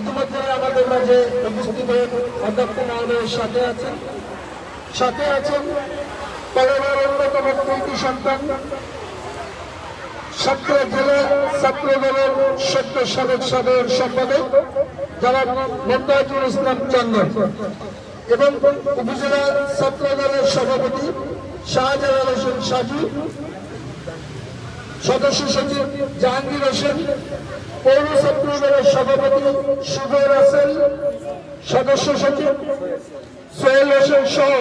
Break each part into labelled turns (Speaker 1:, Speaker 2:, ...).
Speaker 1: ইতিমধ্যে আমাদের মাঝে উপস্থিত অধ্যক্ষ মহোদয়ের সাথে আছেন। সাথে আছেন কলেজের অন্যতম কৃতি সন্তান। ছাত্র জেলা ছাত্র দলের সত্য সাবেক সাধারণ সম্পাদক যারা মমতাজুল ইসলাম চন্দন এবং উপজেলা ছাত্র দলের সভাপতি শাহজালাল হোসেন সাজু। সদস্য সচিব জাহাঙ্গীর হোসেন পৌর ছাত্র দলের সভাপতি সুবর রাসেল সদস্য সচিব সোহেল হোসেন সহ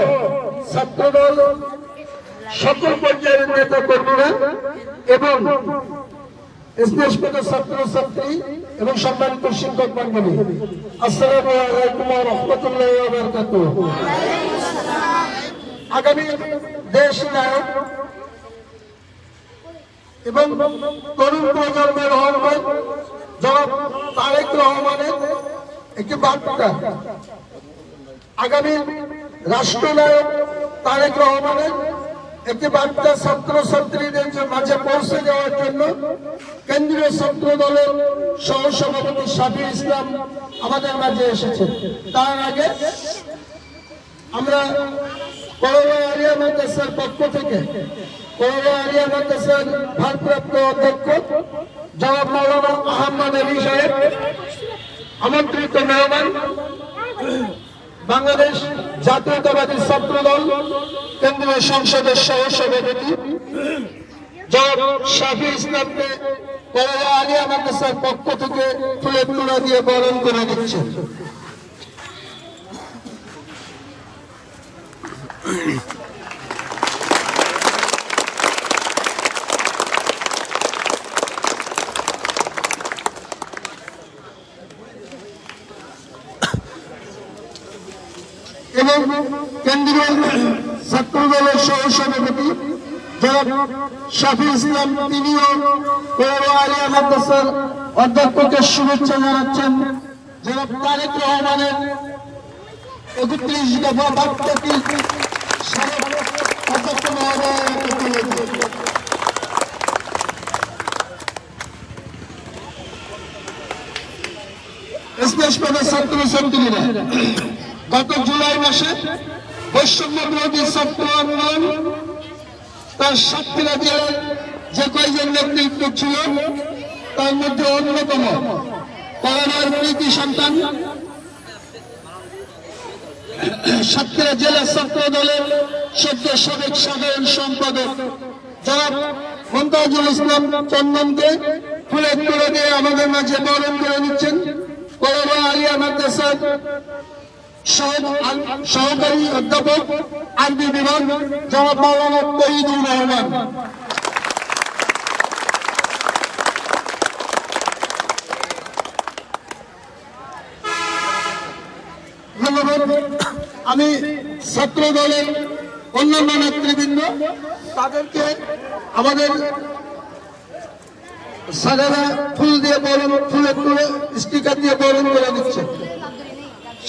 Speaker 1: ছাত্রদল, সকল পর্যায়ের নেতা কর্মীরা এবং স্নেহস্পদ ছাত্র ছাত্রী এবং সম্মানিত শিক্ষক মন্ডলী আসসালামু আলাইকুম রাহমাতুল্লাহি আগামী দেশ নায়ক এবং তরুণ প্রজন্মের আহ্বান জনাব তারেক রহমানের একটি বার্তা। আগামী রাষ্ট্রনায়ক তারেক রহমানের একটি বার্তা ছাত্র ছাত্রীদের মাঝে পৌঁছে দেওয়ার জন্য কেন্দ্রীয় ছাত্র দলের সহ সভাপতি শাফি ইসলাম আমাদের মাঝে এসেছেন। তার আগে আমরা আরিয়া পক্ষ থেকে আরিয়া ভারপ্রাপ্ত অধ্যক্ষ আমন্ত্রিত বাংলাদেশ জাতীয়তাবাদী ছাত্র দল কেন্দ্রীয় সংসদের সহ সভাপতি জনাব শাফি ইসলামকে আলিয়া মাদ্রাসার পক্ষ থেকে ফুলের তুলা দিয়ে বরণ করে দিচ্ছেন। এবং কেন্দ্রীয় ছাত্র দলের সহ সভাপতি জনাব শাফি ইসলাম, তিনিও অধ্যক্ষকে শুভেচ্ছা জানাচ্ছেন। তারেক রহমানের একত্রিশ দফা বার্তাটি সাবেক অধ্যক্ষ মহোদয়ের হাতে তুলে দিন। ছাত্র গত জুলাই মাসে বৈষম্য ছাত্র তার সাতক্ষীরা জেলার যে কয়েকজন নেতৃত্ব ছিল, তার মধ্যে অন্যতম করোনার প্রীতি সন্তান সাতক্ষীরা জেলা ছাত্র দলের সদ্য সাবেক সাধারণ সম্পাদক জনাব মমতাজুল ইসলাম চন্দনকে ফুলের তুলে দিয়ে আমাদের মাঝে বরণ করে নিচ্ছেন। সহকারী অধ্যাপক আরবি বিভাগ রহমান। আমি ছাত্র দলের অন্যান্য নেতৃবৃন্দ তাদেরকে আমাদের সাজারা ফুল দিয়ে বরণ ফুলের তুলে স্টিকার দিয়ে বরণ করে দিচ্ছে।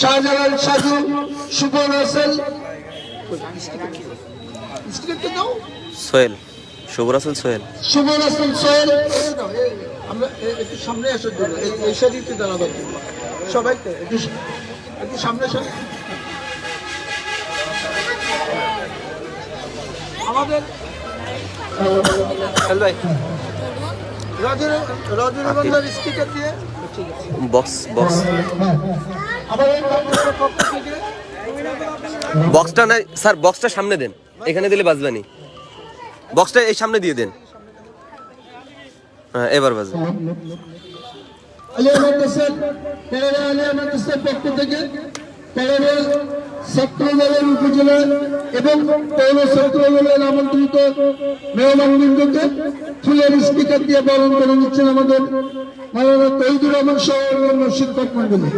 Speaker 1: শাহজালাল সাজু স্টিকারটা দাও।
Speaker 2: সোহেল শুভ রাসেল সোহেল।
Speaker 1: সোহেল। আমরা একটু সামনে আসার জন্য এই সারিতে দাঁড়াবার জন্য সবাইকে একটু একটু সামনে আসেন আমাদের
Speaker 2: ভাই।
Speaker 1: রজনীগন্ধার স্টিকার দিয়ে
Speaker 2: বক্স বক্স
Speaker 1: আমাদের কংগ্রেসের পক্ষ থেকে
Speaker 2: বক্সটা নাই স্যার বক্সটা সামনে দেন। এখানে দিলে বাজবানি বক্সটা এই সামনে দিয়ে দেন। হ্যাঁ এবার বাজবে।
Speaker 1: আলিয়া মাদ্রাসার আলিয়া মাদ্রাসার পক্ষ থেকে পেরেরা ছাত্র দলের উপজেলা এবং পৌর ছাত্র দলের আমন্ত্রিত মেহমানবৃন্দকে ফুলের স্পিকার দিয়ে বরণ করে নিচ্ছেন আমাদের মাওলানা তহিদুর রহমান সহ অন্যান্য শিক্ষক মন্ডলী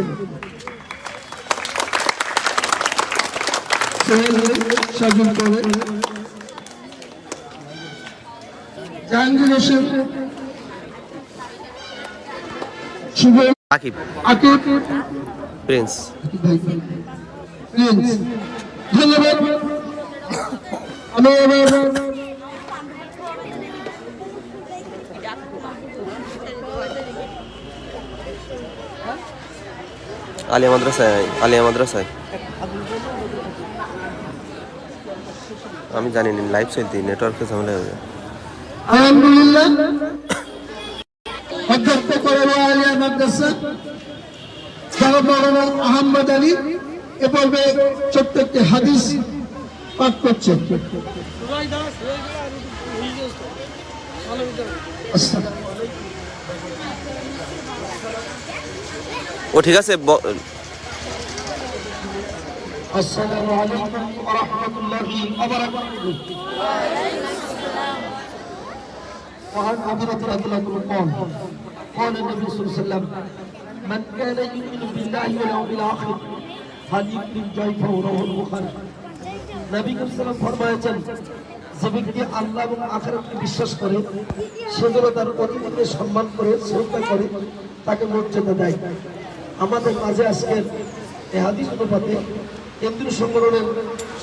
Speaker 1: করে জাহাঙ্গীর হোসেন। শুভ
Speaker 2: আকিব।
Speaker 1: আকিব।
Speaker 2: প্রিন্স।
Speaker 1: ধন্যবাদ। আমি এবার
Speaker 2: আলিয়া মাদ্রাসায় আলিয়া মাদ্রাসায়। আমি জানি না লাইভ চলতি নেটওয়ার্কে ঝামেলা হয়ে যায়
Speaker 1: আলহামদুলিল্লাহ অধ্যক্ষ করেন আলিয়া মাদ্রাসা যারা মৌলানা আহমদ আলী এ পর্বে ছোট্ট একটি হাদিস পাঠ করছেন আসসালাম।
Speaker 2: ও ঠিক আছে ব-
Speaker 1: السلام عليكم ورحمة الله وبركاته وعن أبي رضي الله عنه قال قال النبي صلى الله عليه وسلم من كان يؤمن بالله واليوم الآخر فليكرم ضيفه رواه البخاري নবী করিম সাল্লাম ফরমায়েছেন যে ব্যক্তি আল্লাহ এবং আখিরাতকে বিশ্বাস করে সেগুলো তার অতিথিকে সম্মান করে শ্রদ্ধা করে তাকে মর্যাদা দেয় আমাদের মাঝে আজকের এই হাদিস অনুপাতে কেন্দ্রীয় সংগঠনের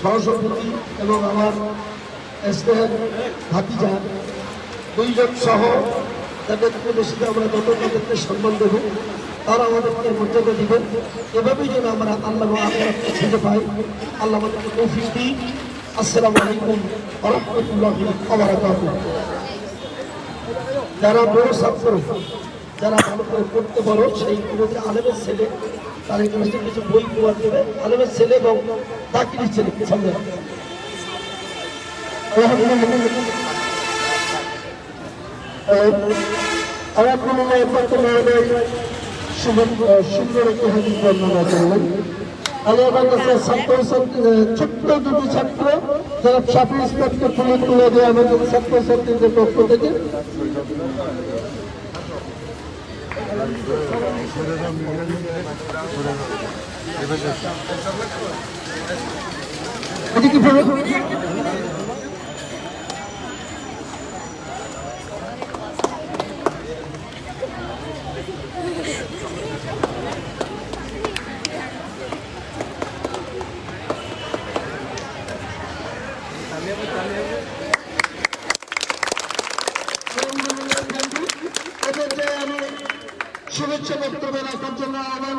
Speaker 1: সহসভাপতি এবং আমার স্নেহের ভাতিজা দুইজন সহ তাদের উপদেশিতে আমরা যত তাদেরকে সম্মান দেব তারা আমাদেরকে মর্যাদা দিবেন এভাবেই যেন আমরা আল্লাহ খুঁজে পাই। আল্লাহ আমাদেরকে দিই আসসালামু আলাইকুম রহমতুল্লাহ যারা বড় ছাত্র, যারা ভালো করে পড়তে পারো, সেই যে আলেমের ছেলে তার এখানে কিছু বই প্রবাদ দেবে আলেমের ছেলে এবং দাকিরের ছেলে, সামনে আলহামদুলিল্লাহ বর্তমানে সুন্দর একটি হাদিস বর্ণনা করলেন। ছাত্র ছোট্ট দুটি ছাত্র, যারা সাফি ইসলামকে তুলে তুলে দেয় আমাদের ছাত্র ছাত্রীদের পক্ষ থেকে। এদিকে ফেরত এদেরকে আমি শুভেচ্ছা বক্তব্য রাখার জন্য আহ্বান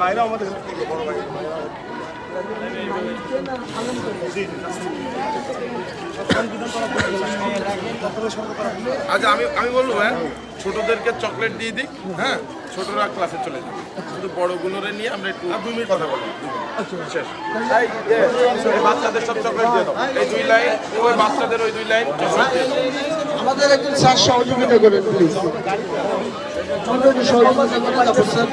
Speaker 3: বাইরে আমাদের বড় ভাই আচ্ছা আমি আমি বলব হ্যাঁ ছোটদেরকে চকলেট দিয়ে দিই হ্যাঁ ছোটরা ক্লাসে চলে যাবে শুধু বড়গুলোরে নিয়ে আমরা একটু দুই মিনিট কথা বলি শেষ। বাচ্চাদের সব চকলেট দিয়ে দাও। এই দুই লাইন ওই বাচ্চাদের ওই দুই লাইন
Speaker 1: আমাদের একজন স্যার সহযোগিতা করেন প্লিজ আমাদের সহযোগিতা করেন স্যার।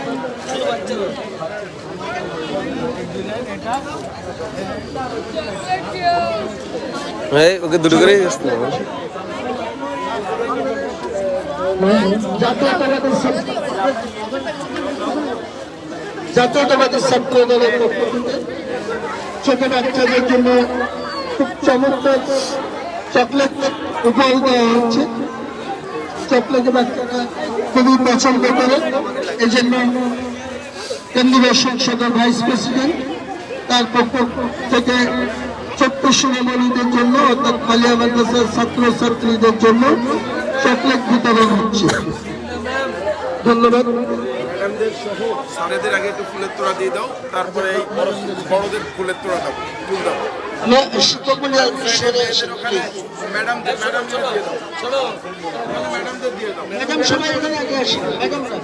Speaker 2: এই, ওকে দুটো করে।
Speaker 1: জাতীয়তাবাদী ছাত্র- দলের পক্ষ থেকে ছোট বাচ্চাদের জন্য খুব চমৎকার চকলেট উপহার দেওয়া হচ্ছে চকলেট বাচ্চারা খুবই পছন্দ করে জন্য কেন্দ্রীয় সংসদের ভাইস প্রেসিডেন্ট তার পক্ষ থেকে ছোট্ট সুনামণিদের জন্য অর্থাৎ কালিয়া মাদ্রাসার ছাত্র ছাত্রীদের জন্য চকলেট বিতরণ হচ্ছে। ধন্যবাদ।
Speaker 3: ম্যাডামদের সহ স্যারেদের আগে একটু ফুলের তোড়া দিয়ে দাও তারপরে এই বড়দের ফুলের তোড়া দাও ফুল দাও। ম্যাডামদের দিয়ে
Speaker 1: ম্যাডাম সবাই এখানে আগে আসি ম্যাডামরা।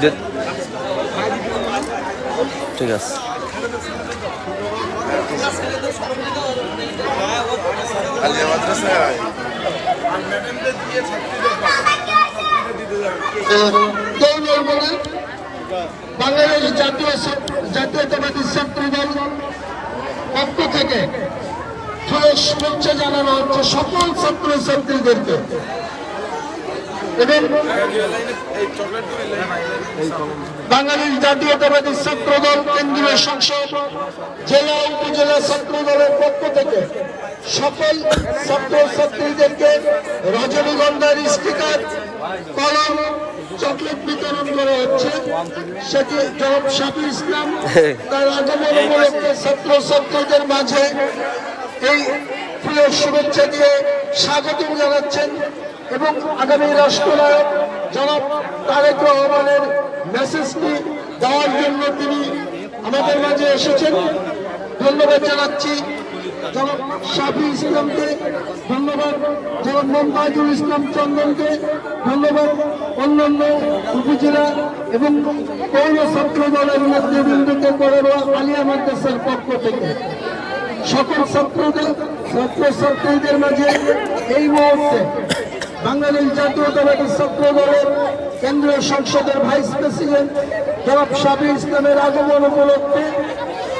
Speaker 2: দে- ঠিক আছে।
Speaker 3: আর ম্যাডামদের দিয়ে
Speaker 1: বাংলাদেশ জাতীয় জাতীয়তাবাদী ছাত্র দল পক্ষ থেকে শুভেচ্ছা জানানো হচ্ছে সকল ছাত্র ছাত্রীদেরকে এবং
Speaker 3: এই
Speaker 1: জাতীয়তাবাদী ছাত্র দল কেন্দ্রীয় সংসদ জেলা উপজেলা ছাত্র দলের পক্ষ থেকে সকল ছাত্র ছাত্রীদেরকে রজনীগন্ধার স্টিকার কলম চকলেট বিতরণ করা হচ্ছে। সেটি জনাব শাফি ইসলাম তার আগমন উপলক্ষে ছাত্র ছাত্রীদের মাঝে এই প্রিয় শুভেচ্ছা দিয়ে স্বাগত জানাচ্ছেন এবং আগামী রাষ্ট্রনায়ক জনাব তারেক রহমানের মেসেজটি দেওয়ার জন্য তিনি আমাদের মাঝে এসেছেন। ধন্যবাদ জানাচ্ছি। জনাব শাফি ইসলামকে ধন্যবাদ, জনাব মমতাজুল ইসলাম চন্দনকে ধন্যবাদ, অন্যান্য উপজেলা এবং পৌর ছাত্র দলের নেতৃবৃন্দকে করোয়া আলিয়া মাদ্রাসার পক্ষ থেকে। সকল ছাত্রদের, ছাত্র ছাত্রীদের মাঝে এই মুহূর্তে বাংলাদেশ জাতীয়তাবাদী ছাত্র দলের কেন্দ্রীয় সংসদের ভাইস প্রেসিডেন্ট জনাব শাবি ইসলামের আগমন উপলক্ষে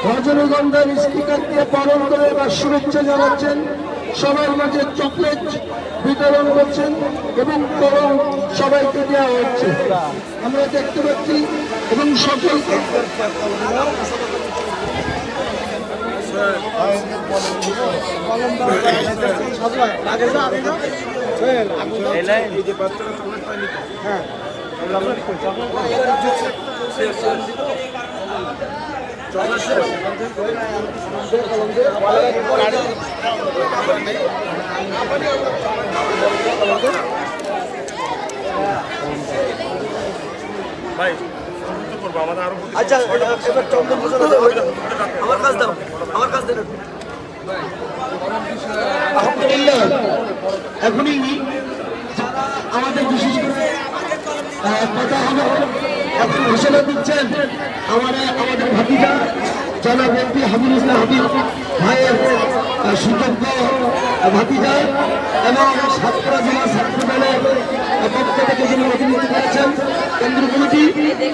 Speaker 1: রজনীগন্ধার স্পিকার দিয়ে পালন করে বা শুভেচ্ছা জানাচ্ছেন। সবার মাঝে চকলেট বিতরণ করছেন এবং কলম সবাইকে দেওয়া হচ্ছে। আমরা দেখতে পাচ্ছি এবং সকলকে।
Speaker 3: এই যে বাচ্চারা চকলেট পায়নি তো চকলেট শেষ ভাই
Speaker 2: আচ্ছা এবার চন্দন আমার কাজ দাও আমার কাজ দেন
Speaker 1: আলহামদুলিল্লাহ এখনই আমাদের বিশেষ করে কথা হলো এখন ঘোষণা দিচ্ছেন আমাদের আমাদের ভাতিজা, জনাব এমপি হাবিব ইসলাম হাবিব ভাইয়ের সুযোগ্য ভাতিজা এবং সাতপুরা জেলা ছাত্র দলের পক্ষ থেকে যিনি প্রতিনিধি করেছেন কেন্দ্র কমিটি,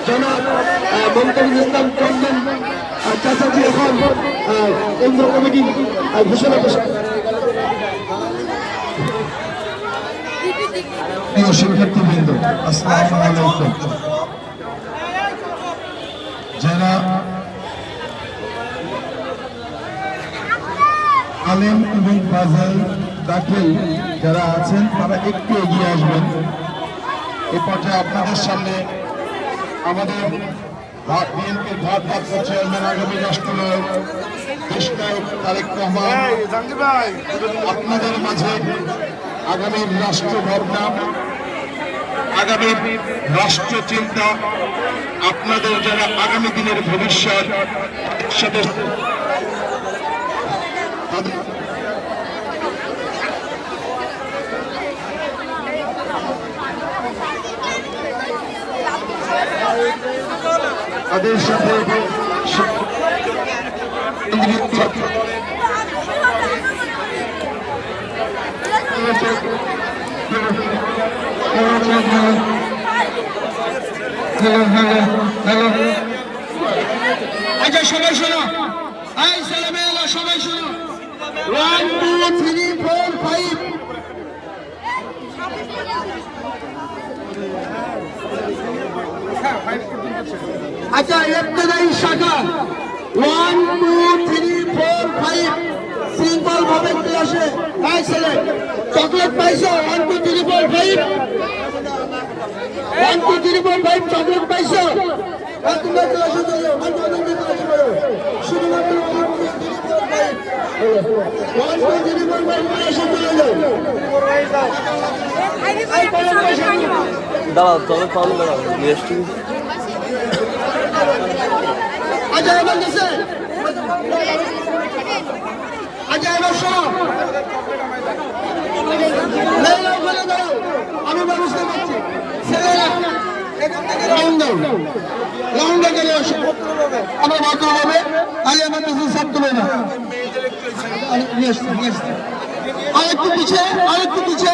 Speaker 1: জনাব মমতাজুল ইসলাম চন্দন চাচাজি এখন কেন্দ্র কমিটি ঘোষণা প্রিয় শিক্ষার্থীবৃন্দ, আসসালামু আলাইকুম যারা আলেম এবং বাজার দাখিল যারা আছেন তারা একটু এগিয়ে আসবেন। এ পর্যায়ে আপনাদের সামনে আমাদের বিএনপির ভারপ্রাপ্ত চেয়ারম্যান আগামী রাষ্ট্রনায়ক দেশ নায়ক তারেক রহমান। আপনাদের মাঝে আগামীর রাষ্ট্র ভাবনা আগামীর রাষ্ট্র চিন্তা আপনাদের যারা আগামী দিনের ভবিষ্যৎ সেটা তাদের- সাথে আচ্ছা সবাই শোনো। এই ছেলেমেয়েরা সবাই শোনো। One two three four five আচ্ছা ইবতদায়ী শাখা one two three four five simple ভাবে ক্লাসে এই ছেলে চকলেট পাইছো one two three four five one two three four five chocolate পাইছো তোমরা ক্লাসে চলো ওয়ান
Speaker 4: শুধুমাত্র চলে যাও
Speaker 2: দাঁড়াও পাউন দাঁড়াও নিয়ে
Speaker 4: গেছে। আচ্ছা এবার শোনো মেয়েরা ওখানে দাঁড়াও আমি ব্যবস্থা গেলে আসো আমার ভদ্র হবে আরে আমার কাছে সব তুলে না আরেকটু পিছে আরেকটু পিছে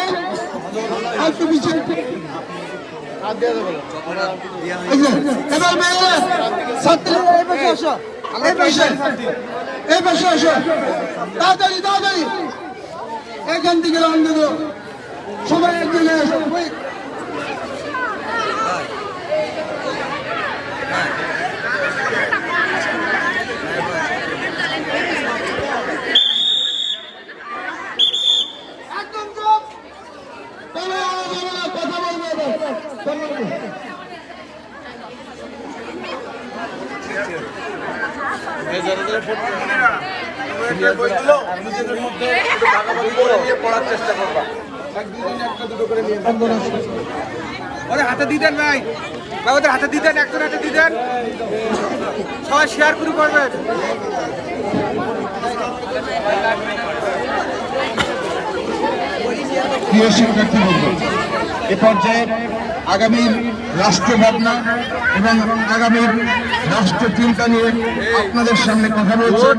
Speaker 4: আরেকটু পিছে এই যে, এবার মেয়েরা ছাত্রীরা এই পাশে আসো। এই পাশে। এই পাশে আসো। তাড়াতাড়ি তাড়াতাড়ি। এখান থেকে রাউন্ড দেবো সবাই এক জায়গায় আসো ওই একদম চুপ বলো, বলো, বলো, কথা বলব এবার। কথা বলব।
Speaker 5: পড়ার চেষ্টা করবা
Speaker 3: ওদের হাতে দিতেন ভাই। ভাই, ওদের হাতে দিতেন একজন হাতে দিতেন সবাই শেয়ার করে করবেন।
Speaker 4: প্রিয় শিক্ষার্থীবৃন্দ এ পর্যায়ে আগামীর রাষ্ট্র ভাবনা এবং আগামীর রাষ্ট্র চিন্তা নিয়ে আপনাদের সামনে কথা বলছেন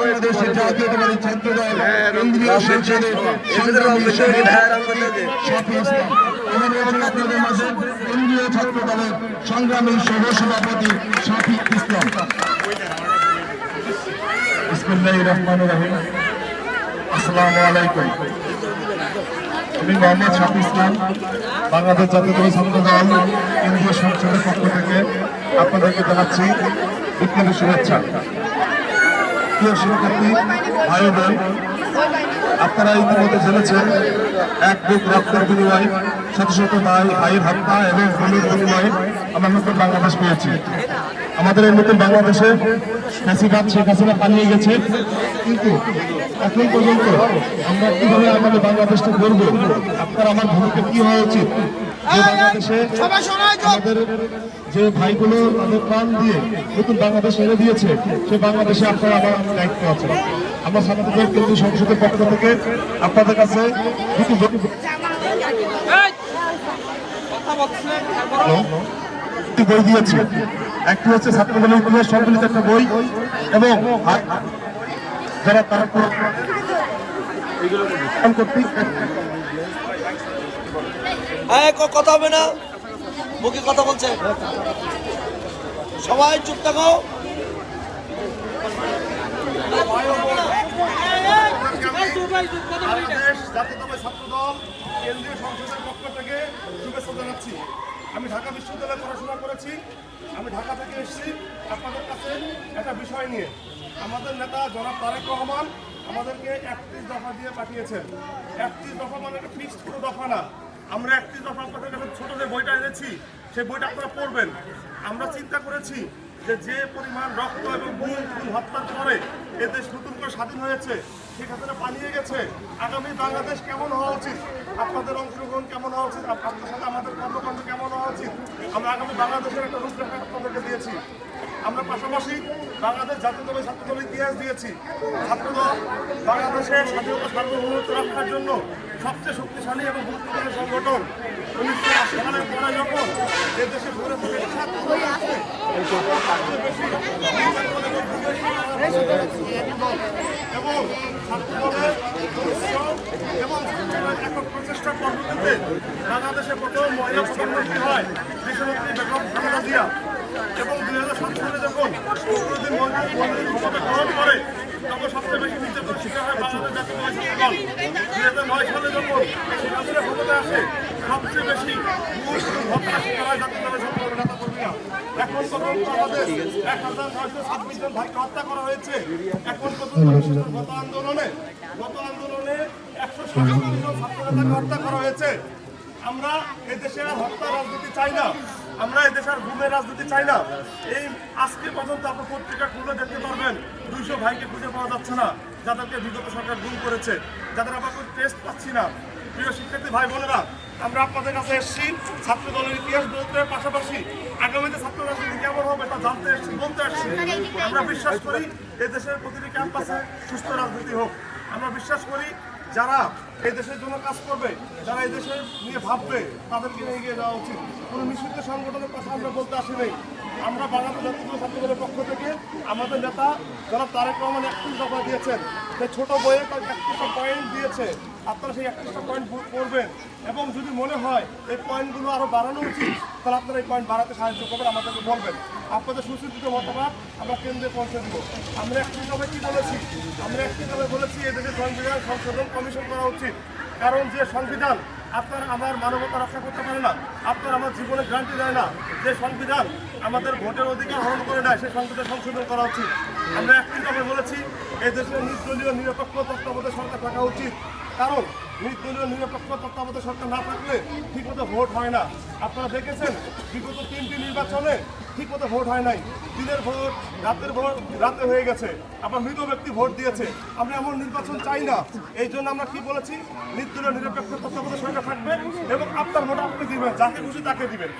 Speaker 4: বাংলাদেশের জাতীয়তাবাদী ছাত্র দল কেন্দ্রীয় সংসদে সংগ্রামী সভাপতি শফি ইসলাম। এবং রয়েছেন আপনাদের মাঝে কেন্দ্রীয় ছাত্র দলের সংগ্রামী সহ সভাপতি শফিক ইসলাম। বিসমুল্লাহ রহমান রহিম। আসসালামু আলাইকুম। আমি মোহাম্মদ শাফি ইসলাম, বাংলাদেশ জাতীয় দল কেন্দ্রীয় সংসদের পক্ষ থেকে আপনাদেরকে জানাচ্ছি বিপ্লবী শুভেচ্ছা। প্রিয় শিক্ষার্থী, ভাই বোন, আপনারা ইতিমধ্যে জেনেছেন, এক বুক রক্তের বিনিময় শত শত ভাই, ভাইয়ের হত্যা এবং গুলির বিনিময়ে আমরা নতুন বাংলাদেশ পেয়েছি। আমাদের এই নতুন বাংলাদেশে ফ্যাসিবাদ শেখ হাসিনা পালিয়ে গেছে। কিন্তু এখন পর্যন্ত আমরা কীভাবে আমাদের বাংলাদেশটা গড়ব? আপনার আমার ভূমিকা কি হওয়া উচিত? যে বাংলাদেশে আমাদের যে ভাইগুলো তাদের প্রাণ দিয়ে নতুন বাংলাদেশ এনে দিয়েছে সেই বাংলাদেশে আপনারা আমার দায়িত্ব আছে আমরা ছাত্রদের কেন্দ্রীয় সংসদের পক্ষ থেকে আপনাদের কাছে দুটি? দুটি বই দিয়েছি। একটি হচ্ছে ছাত্রদলের ইতিহাস সম্মিলিত একটা বই এবং যারা তারা
Speaker 6: কথা হবে না। মুখে কথা বলছে। সবাই চুপ থাকো।
Speaker 5: বাংলাদেশ জাতীয়তাবাদী ছাত্র দল কেন্দ্রীয় সংসদের পক্ষ থেকে শুভেচ্ছা জানাচ্ছি। আমি ঢাকা বিশ্ববিদ্যালয়ে পড়াশোনা করেছি। আমি ঢাকা থেকে এসেছি আপনাদের কাছে একটা বিষয় নিয়ে। আমাদের নেতা জনাব তারেক রহমান আমাদেরকে একত্রিশ দফা দিয়ে পাঠিয়েছেন। একত্রিশ দফা মানে একটা ফিক্সড কোনো দফা না। আমরা একত্রিশ দফা আপনাদের কাছে ছোট যে বইটা এনেছি, সেই বইটা আপনারা পড়বেন। আমরা চিন্তা করেছি যে যে পরিমাণ রক্ত এবং খুন হত্যার পরে এ দেশ নতুন করে স্বাধীন হয়েছে। শেখ হাসিনা পালিয়ে গেছে। আগামী বাংলাদেশ কেমন হওয়া উচিত? আপনাদের অংশগ্রহণ কেমন হওয়া উচিত? আপনাদের সাথে আমাদের কর্মকাণ্ড কেমন হওয়া উচিত? আমরা আগামী বাংলাদেশের একটা রূপরেখা আপনাদেরকে দিয়েছি। আমরা পাশাপাশি বাংলাদেশ জাতীয়তাবাদী ছাত্রদল ইতিহাস দিয়েছি। ছাত্রদল বাংলাদেশের স্বাধীনতা সার্বভৌমত্ব রক্ষার জন্য সবচেয়ে শক্তিশালী এবং গুরুত্বপূর্ণ সংগঠন। উনিশশো আশি সালের পরে যখন এ দেশে ঘুরে বেশি এবং এবং প্রচেষ্টার পদ্ধতিতে বাংলাদেশে প্রথম মহিলা প্রধানমন্ত্রী হয় দেশনেত্রী বেগম খালেদা জিয়া। এবং দুই হাজার সাত সালে যখন প্রতিদিন মন্ত্রী ক্ষমতা গ্রহণ করে তখন সবচেয়ে বেশি নির্যাতন শিকার হয় বাংলাদেশ জাতীয় দল। দুই হাজার নয় সালে যখন শেখ হাসিনা ক্ষমতা আসে সবচেয়ে বেশি হত্যা শিকার হয় জাতীয় দলের সকল নেতা কর্মীরা এখন পর্যন্ত আমাদের এক হাজার নয়শো ছাব্বিশ জন ভাইকে হত্যা করা হয়েছে। এখন পর্যন্ত গত আন্দোলনে গত আন্দোলনে একশো সাতান্ন জন ছাত্র নেতাকে হত্যা করা হয়েছে। আমরা এদেশে হত্যা রাজনীতি চাই না। আমরা এই দেশের ঘুমের রাজনীতি চাই না। এই আজকে পর্যন্ত আপনার পত্রিকা খুলে দেখতে পারবেন, দুইশো ভাইকে খুঁজে পাওয়া যাচ্ছে না, যাদেরকে বিগত সরকার গুম করেছে, যাদের আমরা কোনো টেস্ট পাচ্ছি না। প্রিয় শিক্ষার্থী ভাই বোনেরা, আমরা আপনাদের কাছে এসেছি ছাত্র দলের ইতিহাস বলতে পাশাপাশি আগামীতে ছাত্র রাজনীতি কেমন হবে তা জানতে এসেছি, বলতে আসছি আমরা বিশ্বাস করি এই দেশের প্রতিটি ক্যাম্পাসে সুস্থ রাজনীতি হোক। আমরা বিশ্বাস করি, যারা এই দেশের জন্য কাজ করবে, যারা এই নিয়ে ভাববে, তাদেরকে নিয়ে এগিয়ে যাওয়া উচিত। কোনো নিষিদ্ধ সংগঠনের কথা আমরা বলতে আসি নেই। আমরা বাংলাদেশ জাতীয় ছাত্রদলের পক্ষ থেকে আমাদের নেতা যারা তারেক রহমান একত্রিশ দফা দিয়েছেন। সেই ছোট বইয়ে তার একত্রিশটা পয়েন্ট দিয়েছে আপনারা সেই একত্রিশটা পয়েন্ট করবেন এবং যদি মনে হয় এই পয়েন্টগুলো আরও বাড়ানো উচিত, তাহলে আপনারা এই পয়েন্ট বাড়াতে সাহায্য করবেন, আমাদেরকে বলবেন। আপনাদের সুচিন্তিত মতামত আমরা কেন্দ্রে পৌঁছে দেবো। আমরা তবে কি বলেছি? আমরা তবে বলেছি এদেশের সংবিধান সংশোধন কমিশন করা উচিত। কারণ যে সংবিধান আপনার আমার মানবতা রক্ষা করতে পারে না, আপনার আমার জীবনে গ্রান্টি দেয় না, যে সংবিধান আমাদের ভোটের অধিকার হরণ করে নেয়, সেই সংবিধান সংশোধন করা উচিত। আমরা একটি বলেছি, এই দেশের নির্দলীয়, নিরপেক্ষ তত্ত্বাবধায়ক সরকার থাকা উচিত। কারণ নির্দলীয় নিরপেক্ষ তত্ত্বাবধায়ক সরকার না থাকলে ঠিকমতো ভোট হয় না। আপনারা দেখেছেন, বিগত তিনটি নির্বাচনে ঠিকমতো ভোট হয় নাই। দিনের ভোট, রাতের ভোট, রাতে হয়ে গেছে। আবার মৃত ব্যক্তি ভোট দিয়েছে। আমরা এমন নির্বাচন চাই না। এই জন্য আমরা কি বলেছি? নির্দলীয় নিরপেক্ষ তত্ত্বাবধায়ক সরকার থাকবে এবং আপনার ভোট আপনি দিবেন, যাকে খুশি তাকে দিবেন।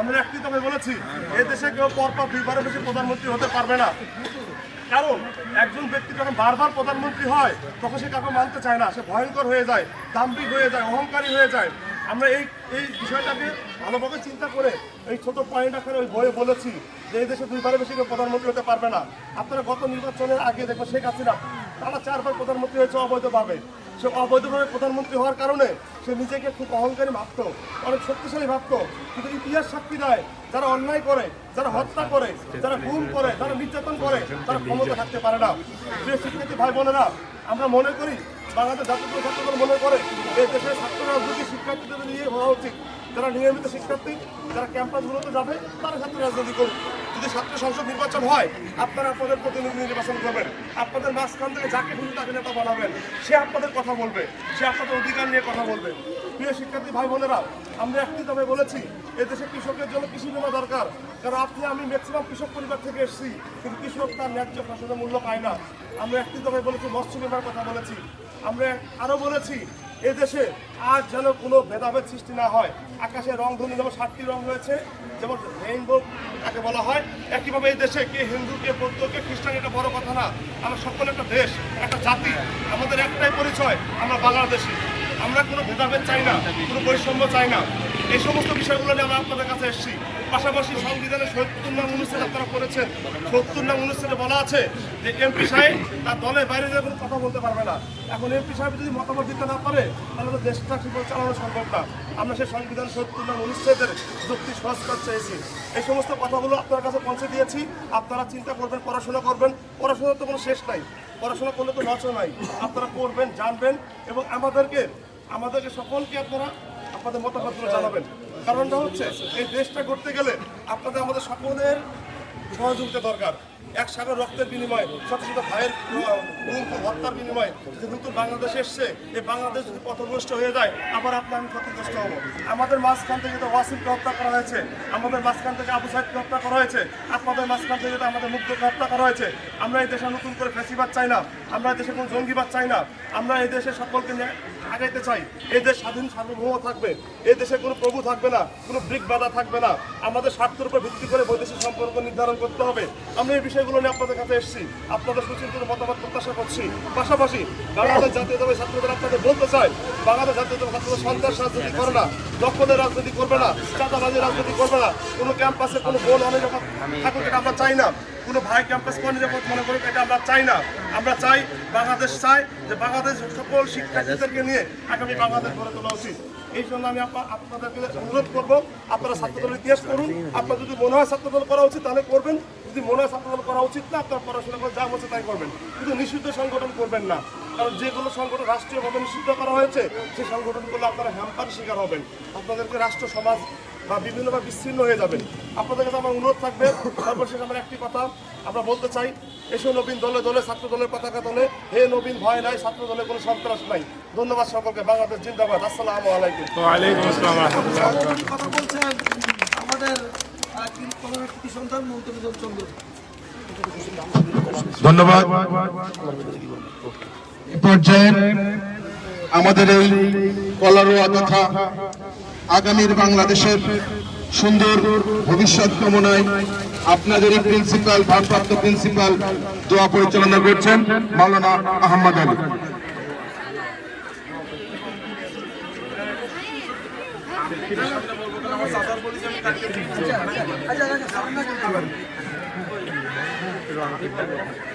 Speaker 5: আমরা একটি তবে বলেছি এই দেশে কেউ পরপর দুইবারের বেশি প্রধানমন্ত্রী হতে পারবে না। কারণ একজন ব্যক্তি যখন বারবার প্রধানমন্ত্রী হয়, তখন সে কাউকে মানতে চায় না। সে ভয়ঙ্কর হয়ে যায় দাম্পিক হয়ে যায়, অহংকারী হয়ে যায়। আমরা এই এই বিষয়টাকে ভালোভাবে চিন্তা করে এই ছোট পয়েন্ট আকারে ওই বইয়ে বলেছি যে এই দেশে দুইবারের বেশি কেউ প্রধানমন্ত্রী হতে পারবে না। আপনারা গত নির্বাচনের আগে দেখবেন শেখ হাসিনা, তারা চারবার প্রধানমন্ত্রী হয়েছে অবৈধভাবে। সে অবৈধভাবে প্রধানমন্ত্রী হওয়ার কারণে সে নিজেকে খুব অহংকারী ভাবতো, অনেক শক্তিশালী ভাবতো। কিন্তু ইতিহাস সাক্ষী দেয়, যারা অন্যায় করে, যারা হত্যা করে, যারা গুম করে, যারা নির্যাতন করে, তারা ক্ষমতা থাকতে পারে না। প্রিয় শিক্ষার্থী ভাই বোনেরা, আমরা মনে করি, বাংলাদেশ জাতীয় ছাত্রদল মনে করে, এই দেশের ছাত্র রাজনীতি শিক্ষার্থীদের নিয়ে হওয়া উচিত। যারা নিয়মিত শিক্ষার্থী, যারা ক্যাম্পাসগুলোতে যাবে, তারা ছাত্র রাজনীতি করুক। যদি ছাত্র সংসদ নির্বাচন হয়, আপনারা আপনাদের প্রতিনিধি নির্বাচন করবেন। আপনাদের মাঝখান থেকে যাকে খুশি তাকে নেতা বানাবেন। সে আপনাদের কথা বলবে। সে আপনাদের অধিকার নিয়ে কথা বলবে। প্রিয় শিক্ষার্থী ভাই বোনেরা, আমরা একটি তবে বলেছি এদেশে কৃষকের জন্য কৃষি বিমা দরকার। কারণ আপনি, আমি ম্যাক্সিমাম কৃষক পরিবার থেকে এসেছি, কিন্তু কৃষক তার ন্যায্য ফসলের মূল্য পায় না। আমরা একটি তবে বলেছি, মৎস্য বিমার কথা বলেছি। আমরা আরও বলেছি এদেশে আর যেন কোনো ভেদাভেদ সৃষ্টি না হয়। আকাশে রং ধনু যেমন সাতটি রং রয়েছে, যেমন রেইনবো তাকে বলা হয়। একইভাবে এই দেশে কে হিন্দু, কে বৌদ্ধ, কে খ্রিস্টান, এটা বড় কথা না। আমরা সকলে একটা দেশ, একটা জাতি, আমাদের একটাই পরিচয়, আমরা বাংলাদেশি। আমরা কোনো ভেদাভেদ চাই না, কোনো বৈষম্য চাই না। এই সমস্ত বিষয়গুলো নিয়ে আমরা আপনাদের কাছে এসেছি। পাশাপাশি সংবিধানের সত্তর নাম অনুচ্ছেদ আপনারা করেছেন সত্তর নাম অনুচ্ছেদে বলা আছে যে এমপি সাহেব তার দলের বাইরে যে কোনো কথা বলতে পারবে না। এখন এমপি সাহেব যদি মতামত দিতে না পারে, তাহলে তো দেশটা ঠিকমতো চালানো সম্ভব না। আমরা সেই সংবিধান সত্তর নাম অনুচ্ছেদের যুক্তি সংস্কার চেয়েছি এই সমস্ত কথাগুলো আপনার কাছে পৌঁছে দিয়েছি। আপনারা চিন্তা করবেন, পড়াশোনা করবেন। পড়াশোনার তো কোনো শেষ নাই। পড়াশোনা করলে তো নচ নাই। আপনারা করবেন জানবেন এবং আমাদেরকে আমাদেরকে সকলকে আপনারা আপনাদের মতামতগুলো জানাবেন। কারণটা হচ্ছে এই দেশটা করতে গেলে আপনাদের আমাদের সকলের সহযোগিতা দরকার। এক সাগর রক্তের বিনিময়ে, শত শত ভাইয়ের হত্যার বিনিময়ে যে নতুন বাংলাদেশ এসছে, এই বাংলাদেশ যদি পথভ্রষ্ট হয়ে যায়, আবার আপনি আমি ক্ষতিগ্রস্ত হব। আমাদের মাঝখান থেকে তো ওয়াসিমকে হত্যা করা হয়েছে, আমাদের মাঝখান থেকে আবু সাইদকে হত্যা করা হয়েছে, আপনাদের মাঝখান থেকে আমাদের মুগ্ধকে হত্যা করা হয়েছে। আমরা এই দেশে নতুন করে ফেসিবাদ চাই না, আমরা এই দেশে কোনো জঙ্গিবাদ চাই না, আমরা এই দেশে সকলকে আগাইতে চাই। এই দেশ স্বাধীন সার্বভৌম থাকবে, এই দেশে কোনো প্রভু থাকবে না, কোনো ব্রিক বাধা থাকবে না। আমাদের স্বার্থের উপর ভিত্তি করে বৈদেশিক সম্পর্ক নির্ধারণ করতে হবে। আমরা এই বিষয়গুলো নিয়ে আপনাদের কাছে এসেছি। আপনাদের সুচিন্তিত মতামত প্রত্যাশা করছি। পাশাপাশি বাংলাদেশ জাতীয়তাবাদী ছাত্রদের আপনাদের বলতে চাই, বাংলাদেশ জাতীয়তাবাদী ছাত্রদের সন্ত্রাস রাজনীতি করে না দক্ষদের রাজনীতি করবে না, চাঁদাবাজি রাজনীতি করবে না, কোনো ক্যাম্পাসে কোনো বোন অনিরাপদ থাকুক আমরা চাই না, কোনো ভাই ক্যাম্পাস অনিরাপদ মনে করুক এটা আমরা চাই না। আমরা চাই বাংলাদেশ চাই যে বাংলাদেশ সকল শিক্ষার্থীদেরকে নিয়ে আগামী বাংলাদেশ গড়ে তোলা উচিত। এই জন্য আমি আপনা- আপনাদেরকে অনুরোধ করব, আপনারা ছাত্রদলের ইতিহাস করুন আপনার যদি মনে হয় ছাত্রদল করা উচিত, তাহলে করবেন। যদি মনে হয় ছাত্রদল করা উচিত না, আপনার পড়াশোনা করে যা বলছে তাই করবেন। কিন্তু নিষিদ্ধ সংগঠন করবেন না। কারণ যেগুলো সংগঠন রাষ্ট্রীয়ভাবে নিষিদ্ধ করা হয়েছে, সেই সংগঠনগুলো আপনারা হ্যাম্পার শিকার হবেন। আপনাদেরকে রাষ্ট্র, সমাজ বা বিভিন্নভাবে বিচ্ছিন্ন হয়ে যাবেন। আপনাদের কাছে আমার অনুরোধ থাকবে। সর্বশেষ আমার একটি কথা আমরা বলতে চাই। এসো নবীন দলে দলে ছাত্র দলের পতাকা দলে হে নবীন, ভয় নাই ছাত্র দলে কোনো সন্ত্রাস নাই। ধন্যবাদ সকলকে বাংলাদেশ জিন্দাবাদ আসসালামু আলাইকুম।
Speaker 3: ওয়ালাইকুম আসসালাম
Speaker 1: কথা বলছেন
Speaker 7: আমাদের সন্তান চন্দ্র
Speaker 4: ধন্যবাদ। এ পর্যায়ে আমাদের এই কলারোয়া তথা আগামীর বাংলাদেশের সুন্দর ভবিষ্যৎ কামনায় আপনাদের এই প্রিন্সিপাল ভারপ্রাপ্ত প্রিন্সিপাল দোয়া পরিচালনা করছেন মাওলানা আহমদ আলী।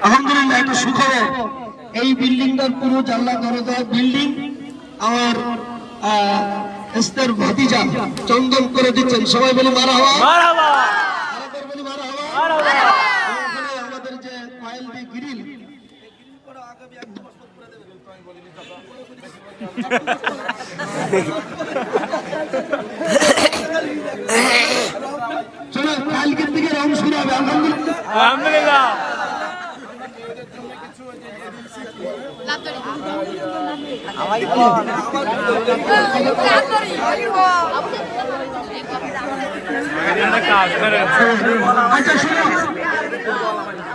Speaker 6: আলহামদুলিল্লাহ একটা সুখবর। এই বিল্ডিংটার পুরো জানলা দরজা বিল্ডিং। আমার এস্তের ভাতিজা চন্দন করে দিচ্ছেন। সবাই বলে মারা হওয়া বলি মারা হওয়া আমাদের যে গ্রিল কালকের দিকে রং শুরু হবে আলহামদুলিল্লাহ। আচ্ছা শোনো।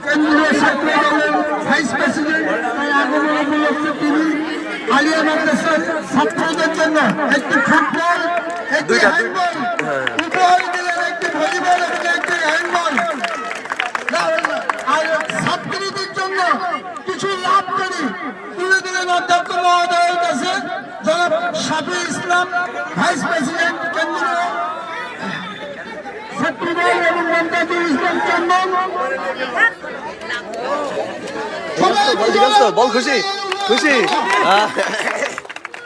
Speaker 6: কেন্দ্রীয় ছাত্র ভাইস প্রেসিডেন্ট তাই আগমন উপলক্ষে তিনি আলিয়া মাদ্রাসার ছাত্রদের জন্য একটি ফুটবল একটি হ্যান্ডবল উপহার দিলেন একটি ভলিবল এবং একটি হ্যান্ডবল আর ছাত্রীদের জন্য কিছু লাভ করি তুলে দিলেন অধ্যক্ষ মহোদয়ের কাছে জনাব শাফি ইসলাম ভাইস প্রেসিডেন্ট কেন্দ্রীয় ছাত্রদল এবং মমতাজুল ইসলাম চন্দন
Speaker 2: বল ঠিক আছে বল খুশি? খুশি?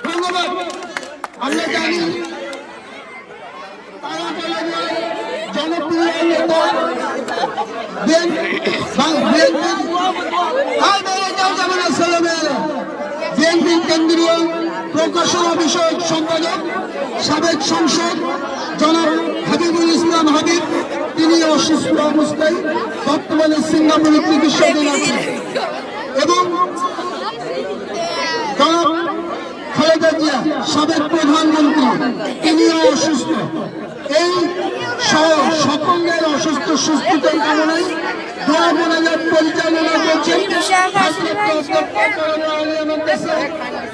Speaker 6: ধন্যবাদ। আমরা জানি তারা বলে যে জনপ্রিয় নেতা বিএনপি কেন্দ্রীয় প্রকাশনা বিষয়ক সম্পাদক, সাবেক সংসদ জনাব হাবিবুল ইসলাম হাবিব, তিনি অসুস্থ অবস্থায় বর্তমানে সিঙ্গাপুরে চিকিৎসাধীন আছেন। এবং জনাব খালেদা জিয়া, সাবেক প্রধানমন্ত্রী, তিনিও অসুস্থ। এই সহ সকলের অসুস্থ সুস্থতার কারণে দোয়া মোনাজাত পরিচালনা করছেন।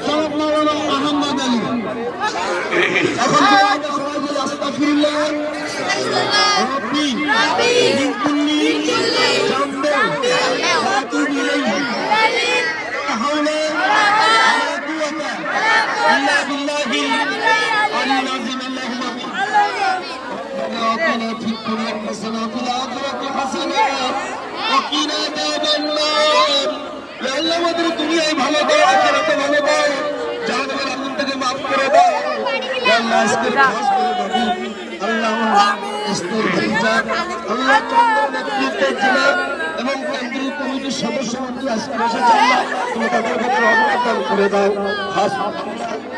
Speaker 6: জনাব মাওলানা আহমদ আলী। এখন রাব্বি মিন কুল্লি آتنا في الدنيا حسنة وفي الآخرة حسنة وقنا عذاب النار يا الله আমাদের দুনিয়ায় ভালো দাও আখিরাতে ভালো দাও জাহান্নামের আগুন থেকে মাফ করে দাও ইয়া আল্লাহ আজকের খাস করে দাও আল্লাহ ইস্তের ভাইজা আল্লাহ চন্দ্র নেতৃত্বে জেলা এবং কেন্দ্রীয় কমিটির সদস্য মন্ত্রী আজকে এসেছে আল্লাহ তুমি তাদের ক্ষেত্রে অবদান করে দাও খাস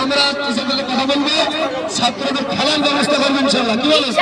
Speaker 6: আমরা কিছু বলে কথা বলব। ছাত্রদের খেলার ব্যবস্থা করব ইনশাল্লাহ কি বলেন?